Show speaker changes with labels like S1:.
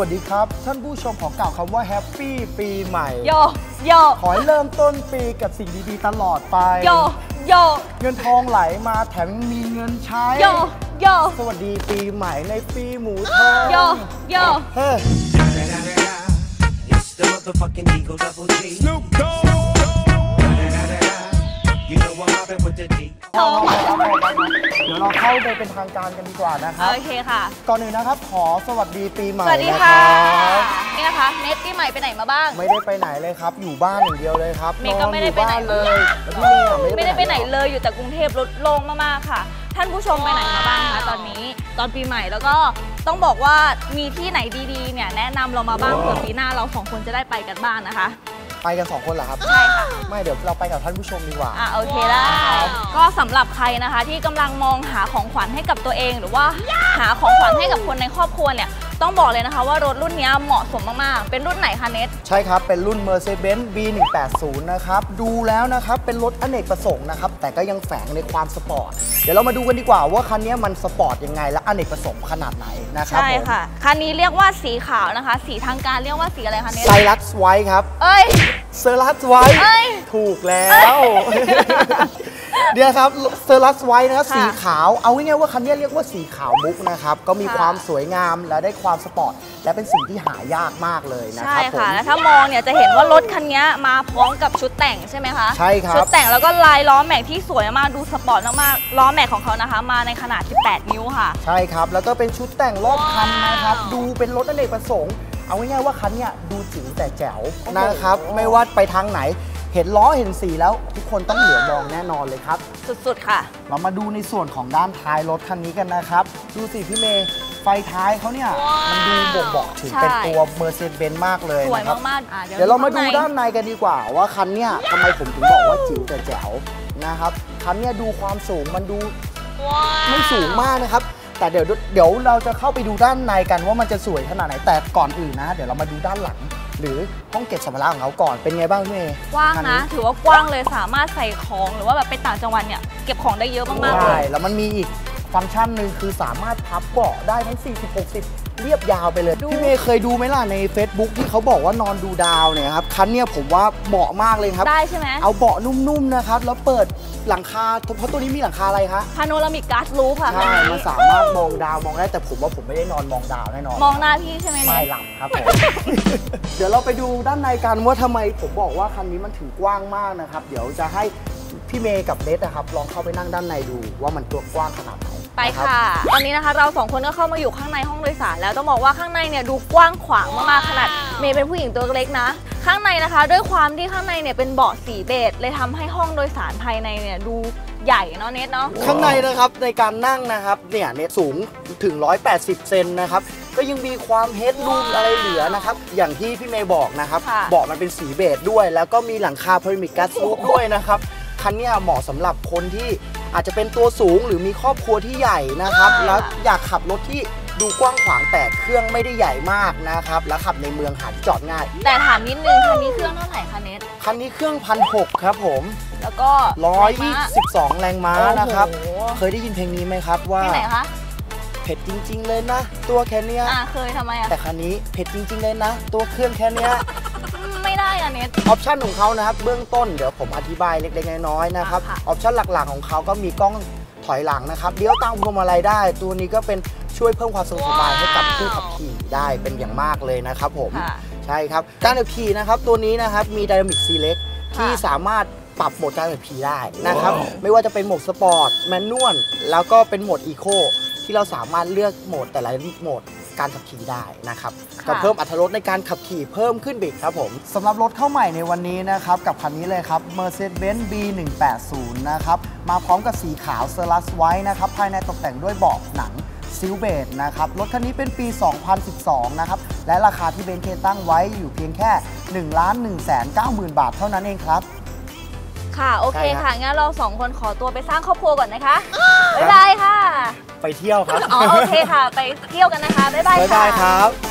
S1: วัสดีครับ ท่านผู้ชมขอกล่าวคำว่าแฮปปี้ปีใหม่
S2: โย โย
S1: ขอให้เริ่มต้นปีกับสิ่งดีๆตลอดไป
S2: โย โย
S1: เงินทองไหลมาแถมยังมีเงินใช้
S2: โย โย
S1: สวัสดีปีใหม่ในปีหมูทอง
S2: โย โย
S1: เฮ้ย
S3: It's the motherfucking Eagle Double G. Snoop Dogg. You know I'm mobbing with the D.
S1: เอาเอาเอาเอาเดี๋ยวเราเข้าไปเป็นทางการกันดีกว่านะครับ
S2: โอเคค่ะ
S1: ก่อนอื่นนะครับ ขอสวัสดีปีใหม่
S2: สวัสดี
S1: นะค
S2: ค่ะ
S1: รับ
S2: นี่นะคะ เน็ตปีใหม่ไปไหนมาบ้าง
S1: ไม่ได้ไปไหนเลยครับ อยู่บ้านอย่างเดียวเลยครับ
S2: เมย์ก็ไม่ได้ไปไหน
S1: ออยู่บ้าเลยแล้วพี่เมย์อะ
S2: ไม่ได้ไปไหน
S1: รอ
S2: เลย อยู่แต่กรุงเทพรถโล่งมากๆค่ะท่านผู้ชมไปไหนมาบ้างคะตอนนี้ตอนปีใหม่แล้วก็ต้องบอกว่ามีที่ไหนดีๆเนี่ยแนะนำเรามาบ้างเผื่อปีหน้าเราสองคนจะได้ไปกันบ้างนะคะ
S1: ไปกันสองคนเหรอครับ
S2: ใช่ค่ะ
S1: ไม่เดี๋ยวเราไปกับท่านผู้ชมดีกว่า
S2: อะโอเคได้ก็สำหรับใครนะคะที่กำลังมองหาของขวัญให้กับตัวเอง หรือว่าหาของขวัญให้กับคนในครอบครัวเนี่ย ต้องบอกเลยนะคะว่ารถรุ่นนี้เหมาะสมมากๆ เป็นรุ่นไหนคะเน็ต
S1: ใช่ครับ เป็นรุ่น Mercedes-Benz B180 นะครับ ดูแล้วนะครับ เป็นรถอเนกประสงค์นะครับ แต่ก็ยังแฝงในความสปอร์ต เดี๋ยวเรามาดูกันดีกว่าว่าคันนี้มันสปอร์ตยังไง และอเนกประสงค์ขนาดไหนนะครับ
S2: ใช่ค่ะ คันนี้เรียกว่าสีขาวนะคะ สีทางการเรียกว่าสีอะไรคะเน็ต
S1: ไซรัสไว้ครับ
S2: เอ้ย
S1: เซอร์รัสไว้
S2: เอ้ย
S1: ถูกแล้ว เดี๋ยวครับเซอร์รัสไว้นะครับ
S2: ค่ะ
S1: สีขาวเอาง่ายๆว่าคันนี้เรียกว่าสีขาวมุกนะครับก็มี
S2: ค่ะ
S1: ความสวยงามและได้ความสปอร์ตและเป็นสิ่งที่หายากมากเลยนะค
S2: ใช่
S1: รับผม
S2: ค่ะแล้วถ้ามองเนี่ยจะเห็นว่ารถคันนี้มาพร้อมกับชุดแต่งใช่ไหมคะ
S1: ใช่ครับ
S2: ชุดแต่งแล้วก็ลายล้อแม็กที่สวยมากดูสปอร์ตมากๆล้อแม็กของเขานะคะ มาในขนาด 18 นิ้วค่ะ
S1: ใช่ครับ แล้วก็เป็นชุดแต่งรอบคันนะครับดูเป็นรถอเนกประสงค์เอาง่ายๆว่าคันเนี้ยดูจิ๋วแต่แจ๋วนะครับไม่ว่าไปทางไหน เห็นล้อเห็นสีแล้ว ทุกคนต้องเหลือมองแน่นอนเลยครับ
S2: สุดๆค่ะ
S1: เรามาดูในส่วนของด้านท้ายรถคันนี้กันนะครับ ดูสิพี่เมย์ไฟท้ายเขาเนี่ย มันดูบ่งบอกถึง
S2: ใช่
S1: เป็นตัว Mercedes-Benz มากเลย
S2: สวย
S1: นะครับ
S2: มากๆอะ
S1: เดี๋ยวเรามาดู
S2: ข้งใน
S1: ด้านในกันดีกว่า ว่าคันเนี้ยทำไมผมถึงบอกว่าจิ๋วแต่แจ๋วนะครับคันเนี้ยดูความสูงมันดูไม่สูงมากนะครับ แต่เดี๋ยวเดี๋ยวเราจะเข้าไปดูด้านในกันว่ามันจะสวยขนาดไหนแต่ก่อนอื่นนะ เดี๋ยวเรามาดูด้านหลัง หรือห้องเก็บสัมภาระของเขาก่อนเป็นไงบ้างพี่เมย์
S2: กว้าง
S1: คั
S2: นะ ถือว่ากว้างเลยสามารถใส่ของหรือว่าแบบไปต่างจังหวัดเนี่ยเก็บของได้เยอะมากๆเล
S1: ใช่
S2: ย
S1: แล้วมันมีอีกฟังก์ชันหนึ่งคือสามารถพับเบาะได้ทั้ง40 60 เรียบยาวไปเลย
S2: ดู
S1: พี่เมย์เคยดูไหมล่ะใน Facebook ที่เขาบอกว่านอนดูดาวเนี่ยครับคันเนี้ยผมว่าเหมาะมากเลยครับ
S2: ได้ใช่ไหม
S1: เอาเบาะนุ่มๆนะครับ แล้วเปิดหลังคาเพราะตัวนี้มีหลังคาอะไรคะ
S2: พาโนรามิกการ์ดรูฟค่ะ
S1: ใช่มันสามารถมองดาวมองได้แต่ผมว่าผมไม่ได้นอนมองดาวแน่นอน
S2: มองหน้าพี่ใช่ไหม
S1: ไม่
S2: เนี่ย
S1: หลับครับผมเดี๋ยวเราไปดูด้านในกันว่าทำไมผมบอกว่าคันนี้มันถึงกว้างมากนะครับ เดี๋ยวจะให้พี่เมย์กับเนสนะครับลองเข้าไปนั่งด้านในดูว่ามันตัวกว้างขนาดไหน
S2: ไป
S1: นรับ
S2: ค่ะ ตอนนี้นะคะเราสองคนก็เข้ามาอยู่ข้างในห้องโดยสารแล้วต้องบอกว่าข้างในเนี่ยดูกว้างขวางมากๆขนาดเมย์เป็นผู้หญิงตัวเล็กนะ ข้างในนะคะ ด้วยความที่ข้างในเนี่ยเป็นเบาะสีเบจเลยทำให้ห้องโดยสารภายในเนี่ยดูใหญ่เนาะเนทเนาะ
S1: ข้างในนะครับในการนั่งนะครับเนี่ยเนี่ยสูงถึง 180 เซนนะครับก็ยังมีความเฮดรูมอะไรเหลือนะครับ อย่างที่พี่เมย์บอกนะครับ
S2: ค่ะ
S1: เบาะมันเป็นสีเบจด้วย แล้วก็มีหลังคาพารามิกกัสรูฟด้วยนะครับคันเนี้ยเหมาะสำหรับคนที่ อาจจะเป็นตัวสูงหรือมีครอบครัวที่ใหญ่นะครับ แล้วอยากขับรถที่ดูกว้างขวางแต่เครื่องไม่ได้ใหญ่มากนะครับ แล้วขับในเมืองหาที่จอดง่าย
S2: แต่ถามนิดนึงคันนี้เครื่องเท่าไหร่คะเนท
S1: คันนี้เครื่องพันหกครับผม
S2: แล้วก็
S1: 122 แรงม้านะครับ
S2: โอ้โห
S1: เคยได้ยินเพลงนี้ไหมครับว่า
S2: ที่ไหนคะ
S1: เผ็ดจริง ๆ เลยนะ ตัวแค่เนี้ย
S2: อ่าเคยทำไมอะ
S1: แต่คันนี้เผ็ดจริง ๆ เลยนะ ตัวเครื่องแค่เนี้ย
S2: อืม ไม่ได้อะเนท
S1: ออปชันของเขานะครับเบื้องต้นเดี๋ยวผมอธิบายเล็กๆน้อยๆนะครับ
S2: อ่าค่ะ
S1: ออปชันหลักๆของเขาก็มีกล้องถอยหลังนะครับเลี้ยวตามพวงมาลัยได้ ตัวนี้ก็เป็นช่วยเพิ่มความสะดวกสบายให้กับผู้ขับขี่ได้เป็นอย่างมากเลยนะครับผม
S2: ค่ะ
S1: ใช่ครับการขับขี่นะครับตัวนี้นะครับมี Dynamic Select ที่
S2: ค่ะ
S1: สามารถปรับโหมดการขับขี่ได้นะครับไม่ว่าจะเป็นโหมดสปอร์ตแมนนวลแล้วก็เป็นโหมดอีโคที่เราสามารถเลือกโหมดแต่ละโหมด การขับขี่ได้นะครับ
S2: ค่ะ
S1: ก็เพิ่มอรรถรสในการขับขี่เพิ่มขึ้นไปอีกครับผมสำหรับรถเข้าใหม่ในวันนี้นะครับกับคันนี้เลยครับ Mercedes-Benz B180 นะครับมาพร้อมกับสีขาว s e r a s White นะครับภายในตกแต่งด้วยเบาะหนังซิลเบดนะครับรถคันนี้เป็นปี 2012 นะครับ และราคาที่เบนซ์เคตั้งไว้อยู่เพียงแค่ 1 1 9 0 0 0 0 บาทเท่านั้นเองครับ
S2: ค่ะ โอเค
S1: ใช่ครับ
S2: ค่ะ งั้นเราสองคนขอตัวไปสร้างครอบครัวก่อนนะคะ บ๊ายบายค่ะ
S1: ไปเที่ยวครับ
S2: อ๋อโอเคค่ะ ไปเที่ยวกันนะคะ บ๊ายบาย
S1: บ๊าย
S2: ค่ะ
S1: บายครับ